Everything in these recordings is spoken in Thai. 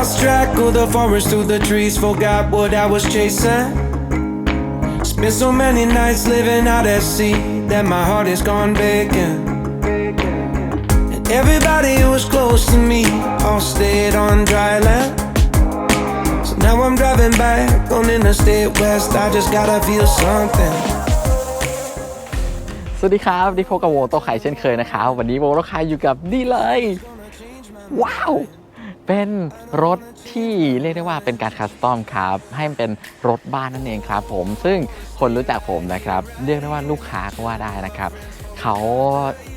Lost track of the forest through the trees, forgot what I was chasing. Spent so many nights living out at sea that my heart is gone vacant. And everybody who was close to me all stayed on dry land. So now I'm driving back on Interstate West. I just gotta feel something. สวัสดีครับนี่พบกับโวโตไข่เช่นเคยนะครับ วันนี้โวโตไข่อยู่กับนี่เลย ว้าว เป็นรถที่เรียกได้ว่าเป็นการคัสตอมครับ ให้มันเป็นรถบ้านนั่นเองครับผมซึ่งคนรู้จักผมนะครับ เรียกได้ว่าลูกค้าก็ว่าได้นะครับ เขา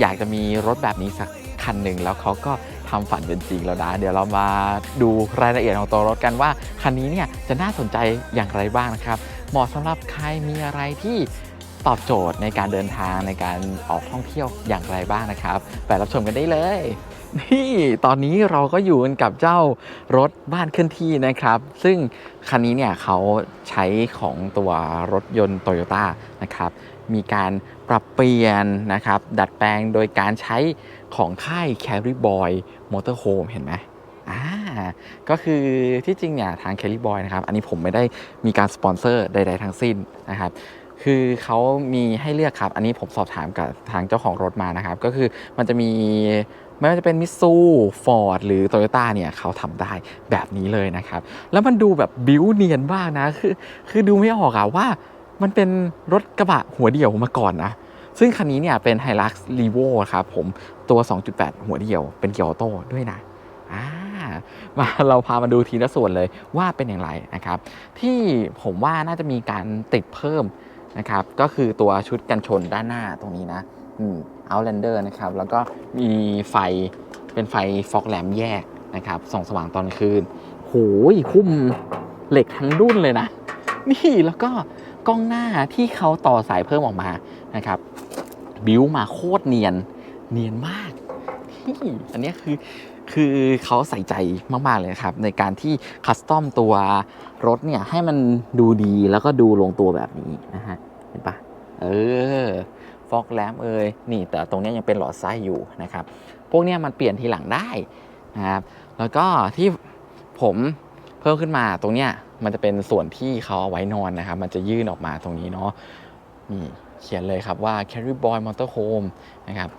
อยากจะมีรถแบบนี้สักคันหนึ่งแล้วเขาก็ทำฝันเป็นจริงแล้วนะ เดี๋ยวเรามาดูรายละเอียดของตัวรถกันว่า คันนี้เนี่ยจะน่าสนใจอย่างไรบ้างนะครับ เหมาะสำหรับใครมีอะไรที่ตอบโจทย์ในการเดินทางในการออกท่องเที่ยวอย่างไรบ้างนะครับ ไปรับชมกันได้เลย นี่ตอนนี้เราก็อยู่กันกับเจ้ารถบ้านเคลื่อนที่นะครับ ซึ่งคันนี้เนี่ยเขาใช้ของตัวรถยนต์โตโยต้านะครับ มีการปรับเปลี่ยนนะครับ ดัดแปลงโดยการใช้ของค่าย Carry Boy Motorhome เห็นไหมอ่าก็คือที่จริงเนี่ยทาง Carry Boy นะครับ อันนี้ผมไม่ได้มีการสปอนเซอร์ใด ๆ ทั้งสิ้นนะครับคือเขามีให้เลือกครับ อันนี้ผมสอบถามกับทางเจ้าของรถมานะครับ ก็คือมันจะมี ไม่ว่าจะเป็นมิ t ซูฟอร์ดหรือโตโยต้าเนี่ยเขาทำได้แบบนี้เลยนะครับ แล้วมันดูแบบบิ้วเนียนมากนะ คือคือดูไม่ออกอะว่ามันเป็นรถกระบะหัวเดี่ยวมาก่อนนะ ซึ่งคันนี้เนี่ยเป็น Hilux Revo ครับผมตัว 2.8 หัวเดี่ยวเป็นเกียร์ออโต้ด้วยนะอ่ามาเราพามาดูทีละส่วนเลยว่าเป็นอย่างไรนะครับ ที่ผมว่าน่าจะมีการติดเพิ่มนะครับ ก็คือตัวชุดกันชนด้านหน้าตรงนี้นะ Outlander นะครับ แล้วก็มีไฟเป็นไฟฟอกแหลมแยกนะครับส่องสว่างตอนคืนโหยคุ้มเหล็กทั้งดุ้นเลยนะ นี่แล้วก็กล้องหน้าที่เขาต่อสายเพิ่มออกมานะครับ บิวมาโคตรเนียนเนียนมากนี่อันนี้คือคือเขาใส่ใจมาก ๆ เลยครับ ในการที่คัสตอมตัวรถเนี่ย ให้มันดูดีแล้วก็ดูลงตัวแบบนี้นะฮะ เห็นปะเออ ฟอกแลมเอยนี่แต่ตรงนี้ยังเป็นหลอดไส้อยู่นะครับ พวกนี้มันเปลี่ยนทีหลังได้นะครับแล้วก็ที่ผมเพิ่มขึ้นมาตรงเนี้ยมันจะเป็นส่วนที่เขาเอาไว้นอนนะครับ มันจะยื่นออกมาตรงนี้เนาะนี่เขียนเลยครับว่า Carry Boy Motorhome นะครับ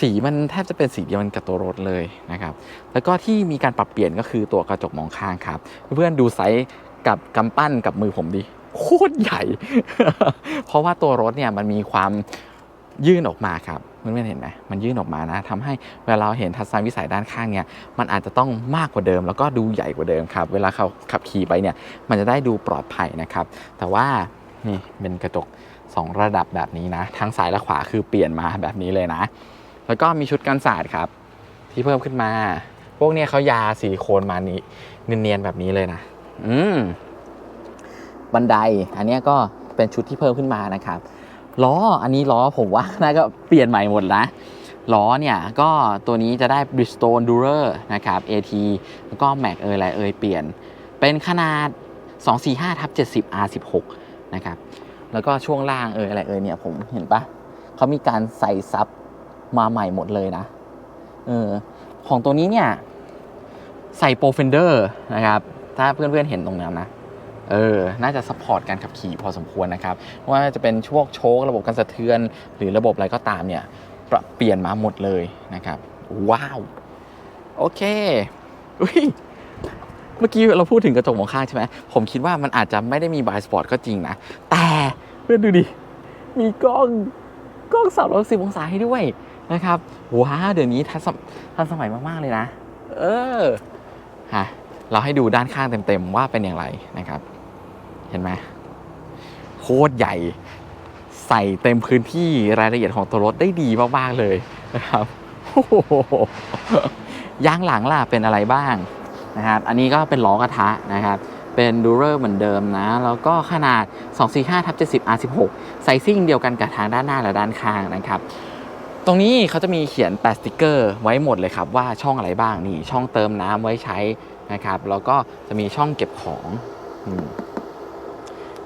สีมันแทบจะเป็นสีเดียวกันกับตัวรถเลยนะครับ แล้วก็ที่มีการปรับเปลี่ยนก็คือตัวกระจกมองข้างครับ เพื่อนๆดูไซส์กับกำปั้นกับมือผมดิ โคตรใหญ่ เพราะว่าตัวรถเนี่ยมันมีความ ยื่นออกมาครับเพื่อนๆเห็นไหมมันยื่นออกมานะทำให้เวลาเราเห็นทัศนวิสัยด้านข้างเนี่ยมันอาจจะต้องมากกว่าเดิม แล้วก็ดูใหญ่กว่าเดิมครับ เวลาเขาขับขี่ไปเนี่ยมันจะได้ดูปลอดภัยนะครับ แต่ว่านี่เป็นกระจก2 ระดับแบบนี้นะ ทั้งซ้ายและขวาคือเปลี่ยนมาแบบนี้เลยนะ แล้วก็มีชุดกันศาสตร์ครับ ที่เพิ่มขึ้นมา พวกเนี้ยเขายาซิลิโคนมานี้เนียนๆแบบนี้เลยนะอืมบันไดอันนี้ก็เป็นชุดที่เพิ่มขึ้นมานะครับ ล้ออันนี้ล้อผมว่าน่าก็เปลี่ยนใหม่หมดนะล้อเนี่ยก็ตัวนี้จะได้ Bridgestone Durer นะครับ AT แล้วก็ Mac เอยอะไรเอยเปลี่ยน เป็นขนาด 245ทับ70 R16 นะครับแล้วก็ช่วงล่างเอยอะไรเอยเนี่ยผมเห็นปะเขามีการใส่ซับมาใหม่หมดเลยนะเออของตัวนี้เนี่ยใส่โปรเฟนเดอร์นะครับ ถ้าเพื่อนๆเห็นตรงนั้นนะ เออ น่าจะซัพพอร์ตการขับขี่พอสมควรนะครับ ว่าจะเป็นช่วงโชคระบบการสะเทือน หรือระบบอะไรก็ตามเนี่ยปเปลี่ยนมาหมดเลยนะครับ ว้าว โอเคอุ้ยเมื่อกี้เราพูดถึงกระจกมองข้างใช่ไหม ผมคิดว่ามันอาจจะไม่ได้มีบายสปอร์ตก็จริงนะ แต่เพื่อนดูดิ มีกล้องกล้องสามร้อยสิบองศาให้ด้วยนะครับ ว้าเดี๋ยวนี้ทันสมทันสมัยมาก ๆ เลยนะ เออฮะเราให้ดูด้านข้างเต็ม ๆ ว่าเป็นอย่างไรนะครับ เห็นไหมโคตรใหญ่ ใส่เต็มพื้นที่รายละเอียดของตัวรถได้ดีมาก ๆ เลยนะครับโอ้โหยางหลังล่ะเป็นอะไรบ้างนะครับ อันนี้ก็เป็นล้อกระทะนะครับ เป็นดูเรอร์เหมือนเดิมนะ แล้วก็ขนาด 245ทับ70 R16 ไซซิ่งเดียวกันกับทางด้านหน้าและด้านข้างนะครับ ตรงนี้เขาจะมีเขียนแปะสติกเกอร์ไว้หมดเลยครับว่าช่องอะไรบ้างนี่ช่องเติมน้ำไว้ใช้นะครับ แล้วก็จะมีช่องเก็บของอืม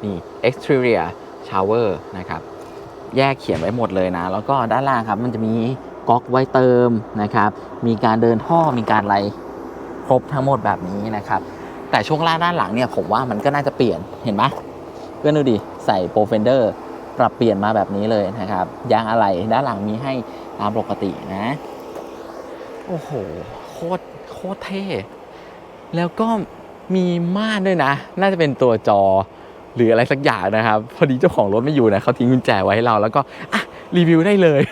นี่ exterior shower นะครับแยกเขียนไว้หมดเลยนะ แล้วก็ด้านล่างครับมันจะมีก๊อกไว้เติมนะครับ มีการเดินท่อมีการอะไรครบทั้งหมดแบบนี้นะครับ แต่ช่วงล่างด้านหลังเนี่ยผมว่ามันก็น่าจะเปลี่ยนเห็นไหมเพื่อนดูดิใส่โปรเฟนเดอร์ปรับเปลี่ยนมาแบบนี้เลยนะครับยางอะไรด้านหลังมีให้ตามปกตินะ โอ้โหโคตรโคตรเท่แล้วก็มีม่านด้วยนะ น่าจะเป็นตัวจอ หรืออะไรสักอย่างนะครับ พอดีเจ้าของรถไม่อยู่นะเขาทิ้งกุญแจไว้ให้เราแล้วก็อะรีวิวได้เลย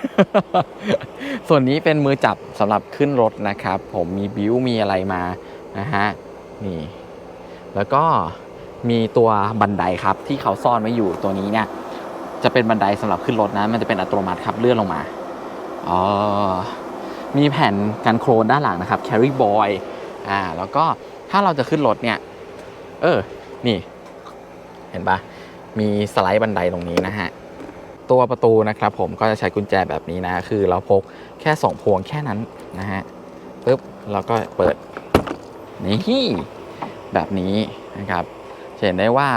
ส่วนนี้เป็นมือจับสำหรับขึ้นรถนะครับ ผมมีบิวมีอะไรมานะฮะนี่แล้วก็มีตัวบันไดครับที่เขาซ่อนไว้อยู่ตัวนี้เนี่ย จะเป็นบันไดสำหรับขึ้นรถนะ มันจะเป็นอัตโนมัติครับเลื่อนลงมาอ๋อมีแผ่นกันโครนด้านหลังนะครับ carry boy อ่าแล้วก็ถ้าเราจะขึ้นรถเนี่ย เออ นี่ เห็นปะมีสไลด์บันไดตรงนี้นะฮะตัวประตูนะครับผมก็จะใช้กุญแจแบบนี้นะ คือเราพกแค่สองพวงแค่นั้นนะฮะปุ๊บเราก็เปิดนี่แบบนี้นะครับจะเห็นได้ว่า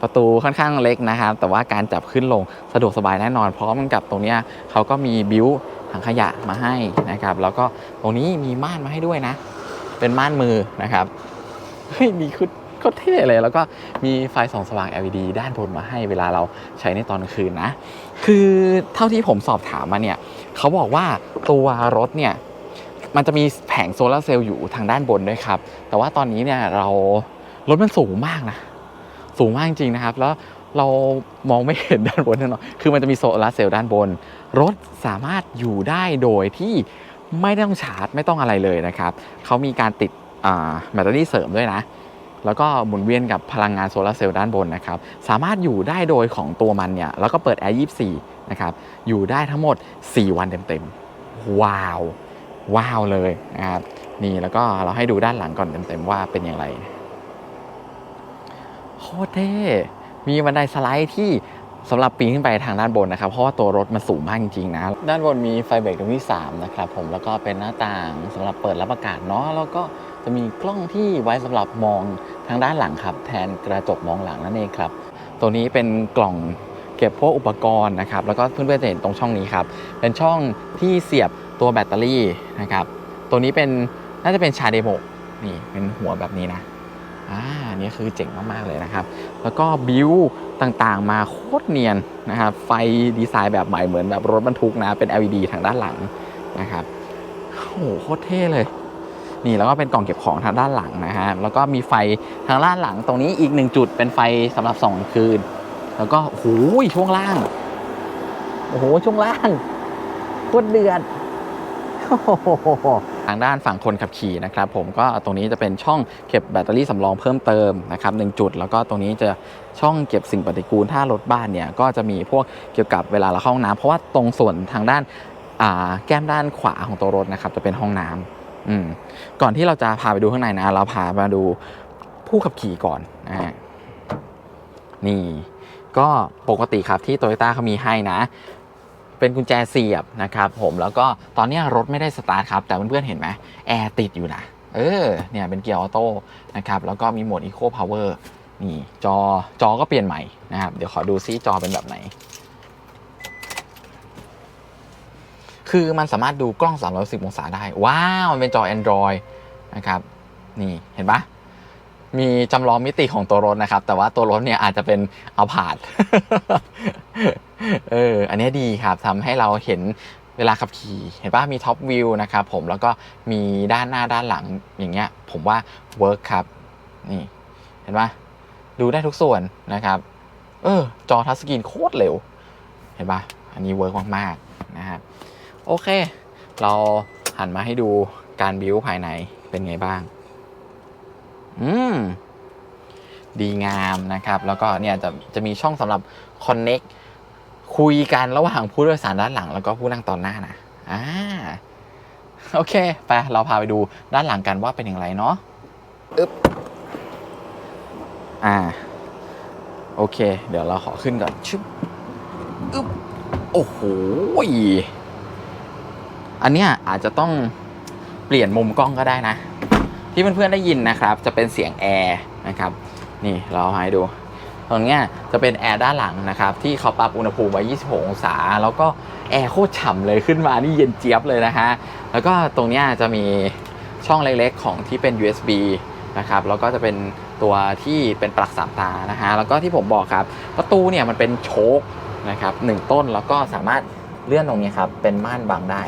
ประตูค่อนข้างเล็กนะครับแต่ว่าการจับขึ้นลงสะดวกสบายแน่นอนพร้อมกับตรงนี้เขาก็มีบิวถังขยะมาให้นะครับ แล้วก็ตรงนี้มีม่านมาให้ด้วยนะ เป็นม่านมือนะครับเฮ้ยมีคือ ก็เท่เลย แล้วก็มีไฟส่องสว่าง LED ด้านบนมาให้เวลาเราใช้ในตอนกลางคืนนะ คือเท่าที่ผมสอบถามมาเนี่ยเขาบอกว่าตัวรถเนี่ยมันจะมีแผงโซลาร์เซลล์อยู่ทางด้านบนด้วยครับ แต่ว่าตอนนี้เนี่ยเรารถมันสูงมากนะ สูงมากจริงนะครับ แล้วเรามองไม่เห็นด้านบนแน่นอนคือมันจะมีโซลาร์เซลล์ด้านบน รถสามารถอยู่ได้โดยที่ไม่ต้องชาร์จไม่ต้องอะไรเลยนะครับ เขามีการติดแบตเตอรี่เสริมด้วยนะ แล้วก็หมุนเวียนกับพลังงานโซลาร์เซลล์ด้านบนนะครับ สามารถอยู่ได้โดยของตัวมันเนี่ย แล้วก็เปิดแอร์24 นะครับ อยู่ได้ทั้งหมด 4 วันเต็มๆ ว้าว ว้าวเลยนะครับ นี่แล้วก็เราให้ดูด้านหลังก่อนเต็มๆ ว่าเป็นอย่างไร โคตรเท่ มีบันไดสไลด์ที่สำหรับปีนขึ้นไปทางด้านบนนะครับ เพราะว่าตัวรถมันสูงมากจริงๆนะ ด้านบนมีไฟเบรกตรงที่3นะครับผม แล้วก็เป็นหน้าต่างสำหรับเปิดรับอากาศเนาะ แล้วก็จะมีกล้องที่ไว้สำหรับมอง ทางด้านหลังครับ แทนกระจกมองหลังนั่นเองครับ ตัวนี้เป็นกล่องเก็บพวกอุปกรณ์นะครับ แล้วก็เพื่อนๆจะเห็นตรงช่องนี้ครับ เป็นช่องที่เสียบตัวแบตเตอรี่นะครับ ตัวนี้เป็นน่าจะเป็นชาเดโมนี่เป็นหัวแบบนี้นะอ่านนี่คือเจ๋งมากๆเลยนะครับ แล้วก็บิวต่างๆ มาโคตรเนียนนะครับ ไฟดีไซน์แบบใหม่เหมือนแบบรถบรรทุกนะ เป็น LED ทางด้านหลังนะครับ โอ้โหโคตรเท่เลย นี่แล้วก็เป็นกล่องเก็บของทางด้านหลังนะฮะแล้วก็มีไฟทางด้านหลังตรงนี้อีกหนึ่งจุดเป็นไฟสำหรับส่องคืน แล้วก็โอ้หช่วงล่างโอ้โหช่วงล่างโคตรเดือดทางด้านฝั่งคนขับขี่นะครับผมก็ตรงนี้จะเป็นช่องเก็บแบตเตอรี่สำรองเพิ่มเติมนะครับหนึ่งจุด แล้วก็ตรงนี้จะช่องเก็บสิ่งปฏิกูลถ้ารถบ้านเนี่ยก็จะมีพวกเกี่ยวกับเวลาเราเข้าห้องน้ำเพราะว่าตรงส่วนทางด้านแก้มด้านขวาของตัวรถนะครับจะเป็นห้องน้ำ อืมก่อนที่เราจะพาไปดูข้างในนะ เราพามาดูผู้ขับขี่ก่อนนะฮะนี่ ก็ปกติครับที่โตโยต้าเขามีให้นะ เป็นกุญแจเสียบนะครับ ผมแล้วก็ตอนเนี้ยรถไม่ได้สตาร์ทครับ แต่เพื่อนๆเห็นไหมแอร์ติดอยู่นะเออเนี่ยเป็นเกียร์ออโต้นะครับ แล้วก็มีโหมด Eco Power นี่จอจอก็เปลี่ยนใหม่นะครับ เดี๋ยวขอดูซิจอเป็นแบบไหน คือมันสามารถดูกล้อง 360 องศาได้ ว้าว มันเป็นจอ Android นะครับ นี่เห็นปะมีจำลองมิติของตัวรถนะครับ แต่ว่าตัวรถเนี่ยอาจจะเป็นเอาผาดเออ อันนี้ดีครับทำให้เราเห็นเวลาขับขี่ เห็นปะมีท็อปวิวนะครับผมแล้วก็มีด้านหน้าด้านหลังอย่างเงี้ย ผมว่าเวิร์กครับ นี่ เห็นปะดูได้ทุกส่วนนะครับ เออ จอทัชสกรีนโคตรเร็ว เห็นปะอันนี้เวิร์กมาก ๆ นะครับ โอเค เราหันมาให้ดูการบิวภายในเป็นไงบ้าง อืม ดีงามนะครับ แล้วก็เนี่ยจะจะมีช่องสำหรับ Connect คุยกันระหว่างผู้โดยสารด้านหลัง แล้วก็ผู้นั่งตอนหน้านะอ่าโอเค ไป เราพาไปดูด้านหลังกันว่าเป็นอย่างไรเนาะอึ๊บ อ่า โอเค เดี๋ยวเราขอขึ้นก่อนชึบอึ๊บ โอ้โห อันเนี้ยอาจจะต้องเปลี่ยนมุมกล้องก็ได้นะ ที่เพื่อนๆได้ยินนะครับจะเป็นเสียงแอร์นะครับนี่เราให้ดูตรงเนี้ยจะเป็นแอร์ด้านหลังนะครับที่เขาปรับอุณหภูมิไว้ 26 องศา แล้วก็แอร์โคตรฉ่ำเลยขึ้นมานี่เย็นเจี๊ยบเลยนะฮะแล้วก็ตรงเนี้ยจะมีช่องเล็กๆของที่เป็น USB นะครับแล้วก็จะเป็นตัวที่เป็นปลั๊กสามตานะฮะแล้วก็ที่ผมบอกครับ ประตูเนี่ยมันเป็นโชคนะครับหนึ่งต้นแล้วก็สามารถเลื่อนตรงนี้ครับเป็นม่านบังได้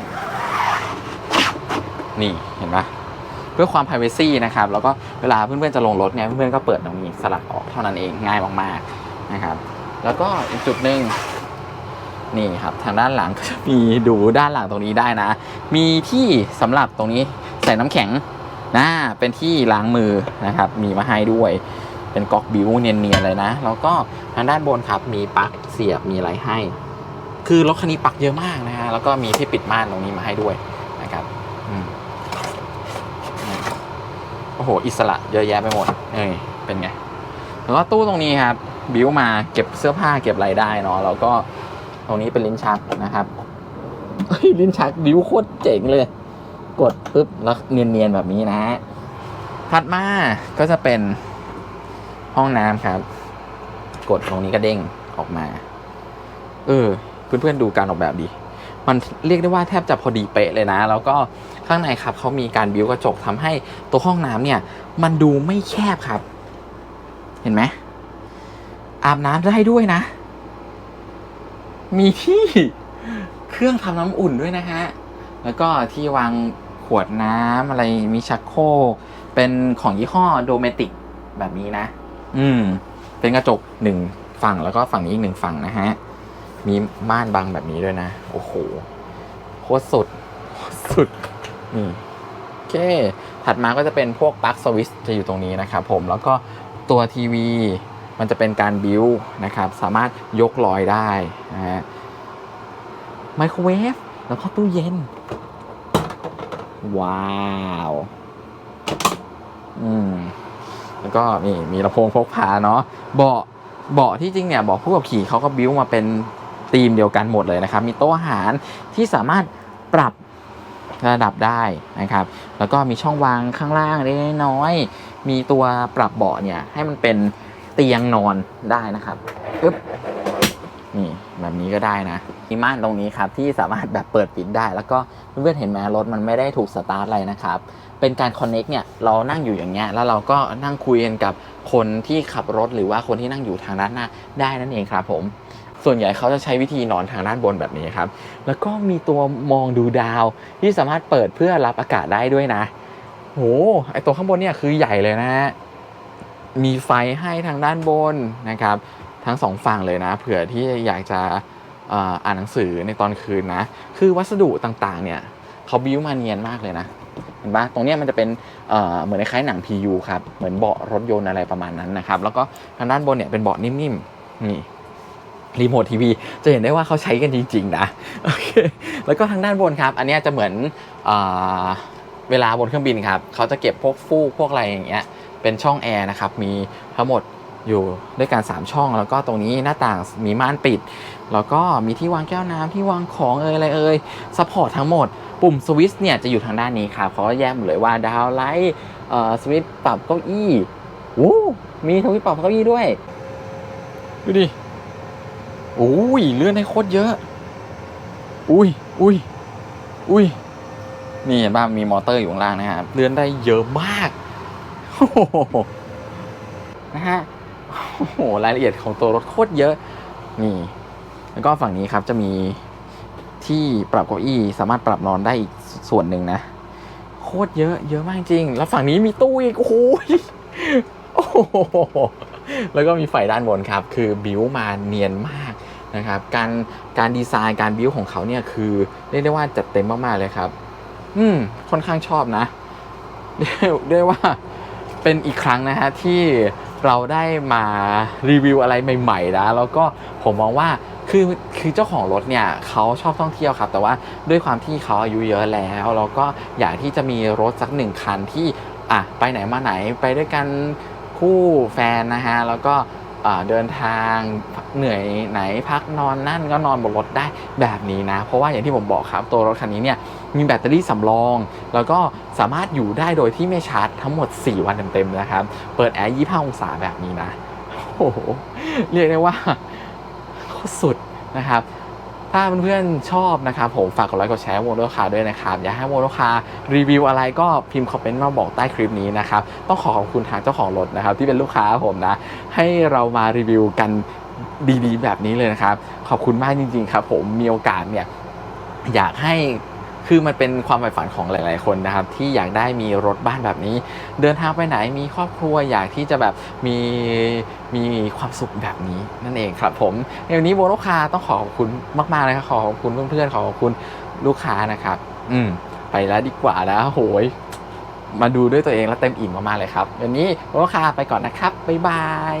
นี่เห็นปะเพื่อความ p r i เวซีนะครับ แล้วก็เวลาเพื่อนๆจะลงรถเนี่ยเพื่อนๆก็เปิดตรงนี้สลัดออกเท่านั้นเองง่ายมากๆนะครับ แล้วก็อีกจุดหนึ่งนี่ครับทางด้านหลังก็จะมีดูด้านหลังตรงนี้ได้นะ มีที่สำหรับตรงนี้ใส่น้ำแข็งนะเป็นที่ล้างมือนะครับ มีมาให้ด้วย เป็นก๊อกบิวเนียนๆเลยนะ แล้วก็ทางด้านบนครับมีปลั๊กเสียบมีอะไรให้ คือรถคันนี้ปลั๊กเยอะมากนะฮะแล้วก็มีที่ปิดม่านตรงนี้มาให้ด้วยนะครับ อืม โอ้โหอิสระเยอะแยะไปหมดเอ้ยเป็นไงแล้วก็ตู้ตรงนี้ครับบิวมาเก็บเสื้อผ้าเก็บอะไรได้เนาะแล้วก็ตรงนี้เป็นลิ้นชักนะครับลิ้นชักบิวโคตรเจ๋งเลย กดปุ๊บแล้วเนียนๆแบบนี้นะฮะถัดมาก็จะเป็นห้องน้ำครับ กดตรงนี้ก็เด้งออกมา เออ เพื่อนๆดูการออกแบบดี มันเรียกได้ว่าแทบจะพอดีเป๊ะเลยนะ แล้วก็ข้างในครับเขามีการบิวกระจกทำให้ตัวห้องน้ำเนี่ย มันดูไม่แคบครับ เห็นไหมอาบน้ำได้ด้วยนะ มีที่เครื่องทำน้ำอุ่นด้วยนะฮะแล้วก็ที่วางขวดน้ำอะไรมีชักโครกเป็นของยี่ห้อโดเมติกแบบนี้นะ อืม เป็นกระจกหนึ่งฝั่งแล้วก็ฝั่งนี้อีกหนึ่งฝั่งนะฮะ มีม่านบังแบบนี้ด้วยนะ โอ้โหโคตรสุดโคตรสุดนี่โอเค ถัดมาก็จะเป็นพวกปลั๊กสวิตช์จะอยู่ตรงนี้นะครับผมแล้วก็ตัวทีวีมันจะเป็นการบิวนะครับ สามารถยกลอยได้นะฮะไมโครเวฟแล้วก็ตู้เย็น ว้าวอืมแล้วก็นี่มีลำโพงพกพาเนาะเบาะเบาะที่จริงเนี่ยเบาะผู้ขับขี่เขาก็บิวมาเป็น ธีมเดียวกันหมดเลยนะครับ มีโต๊ะอาหารที่สามารถปรับระดับได้นะครับ แล้วก็มีช่องวางข้างล่างเล็กน้อย มีตัวปรับเบาะเนี่ยให้มันเป็นเตียงนอนได้นะครับอึ๊บนี่แบบนี้ก็ได้นะมีม่านตรงนี้ครับที่สามารถแบบเปิดปิดได้ แล้วก็เพื่อนเห็นไหมรถมันไม่ได้ถูกสตาร์ทอะไรนะครับ เป็นการคอนเน็กเนี่ยเรานั่งอยู่อย่างเงี้ยแล้วเราก็นั่งคุยกันกับคนที่ขับรถหรือว่าคนที่นั่งอยู่ทางด้านหน้าได้นั่นเองครับผม ส่วนใหญ่เขาจะใช้วิธีนอนทางด้านบนแบบนี้ครับ แล้วก็มีตัวมองดูดาวที่สามารถเปิดเพื่อรับอากาศได้ด้วยนะโหไอตัวข้างบนเนี่ยคือใหญ่เลยนะฮะมีไฟให้ทางด้านบนนะครับ ทั้งสองฝั่งเลยนะ เผื่อที่อยากจะอ่านหนังสือในตอนคืนนะ คือวัสดุต่างๆ เนี่ยเขาบิ้วมาเนียนมากเลยนะเห็นปะตรงนี้มันจะเป็นเอ่อเหมือนคล้ายๆหนัง PU ครับ เหมือนเบาะรถยนต์อะไรประมาณนั้นนะครับ แล้วก็ทางด้านบนเนี่ยเป็นเบาะนิ่มๆ นี่ รีโมททีวีจะเห็นได้ว่าเขาใช้กันจริง ๆ นะโอเคแล้วก็ทางด้านบนครับ อันนี้จะเหมือนเอเวลาบนเครื่องบินครับเขาจะเก็บพวกฟูกพวกอะไรอย่างเงี้ยเป็นช่องแอร์นะครับมีทั้งหมดอยู่ด้วยกัน3ช่อง แล้วก็ตรงนี้หน้าต่างมีม่านปิด แล้วก็มีที่วางแก้วน้ำที่วางของเอ่ยอะไรเอ่ยซัพพอร์ตทั้งหมด ปุ่มสวิตช์เนี่ยจะอยู่ทางด้านนี้ครับเขาก็แยกหมดเลยว่าดาวไลท์สวิตช์ปรับเก้าอี้โอ้มีสวิตปรับเก้าอี้ด้วยดูดิ อ้ยเลื่อนให้โคตรเยอะ อุ้ยอุ้ยอุ้ยนี่เห็นป่ะมีมอเตอร์อยู่ข้างล่างนะครับเลื่อนได้เยอะมากโอ้โหนะฮะโอ้โหรายละเอียดของตัวรถโคตรเยอะ นี่ แล้วก็ฝั่งนี้ครับจะมีที่ปรับเก้าอี้สามารถปรับนอนได้อีกส่วนหนึ่งนะ โคตรเยอะ เยอะมากจริง แล้วฝั่งนี้มีตู้อีก โอ้โหโอ้โห แล้วก็มีไฟด้านบนครับ คือบิวมาเนียนมากนะครับ การการดีไซน์การบิวของเขาเนี่ยคือเรียกได้ว่าจัดเต็มมากๆเลยครับ อืมค่อนข้างชอบนะเรียกได้ว่าเป็นอีกครั้งนะฮะที่เราได้มารีวิวอะไรใหม่ๆนะแล้วก็ผมมองว่าคือคือเจ้าของรถเนี่ยเขาชอบท่องเที่ยวครับ แต่ว่าด้วยความที่เขาอายุเยอะแล้วแล้วก็อยากที่จะมีรถสักหนึ่งคันที่อะไปไหนมาไหนไปด้วยกัน คู่แฟนนะฮะแล้วก็เดินทางเหนื่อยไหนพักนอนนั่นก็นอนบนรถได้แบบนี้นะ เพราะว่าอย่างที่ผมบอกครับตัวรถคันนี้เนี่ยมีแบตเตอรี่สำรอง แล้วก็สามารถอยู่ได้โดยที่ไม่ชาร์จทั้งหมด 4 วันเต็มๆนะครับ เปิดแอร์25องศาแบบนี้นะโอ้โหเรียกได้ว่าโคตรสุดนะครับ ถ้าเพื่อนๆชอบนะครับผมฝากกดไลค์กดแชร์โมโนคาด้วยนะครับอยากให้โมโนคารีวิวอะไรก็พิมพ์คอมเมนต์มาบอกใต้คลิปนี้นะครับต้องขอขอบคุณทางเจ้าของรถนะครับที่เป็นลูกค้าผมนะ ให้เรามารีวิวกันดีๆ แบบนี้เลยนะครับ ขอบคุณมากจริงๆครับผมมีโอกาสเนี่ยอยากให้ คือมันเป็นความใฝ่ฝันของหลาย ๆ คนนะครับที่อยากได้มีรถบ้านแบบนี้ เดินทางไปไหนมีครอบครัวอยากที่จะแบบมีมีความสุขแบบนี้นั่นเองครับผมในวันนี้โบโลคาต้องขอขอบคุณมาก ๆ นะครับขอขอบคุณเพื่อน ๆ ขอขอบคุณลูกค้านะครับ อืมไปแล้วดีกว่านะโหยมาดูด้วยตัวเองแล้วเต็มอิ่มมากๆเลยครับวันนี้โบโลคาไปก่อนนะครับบ๊ายบาย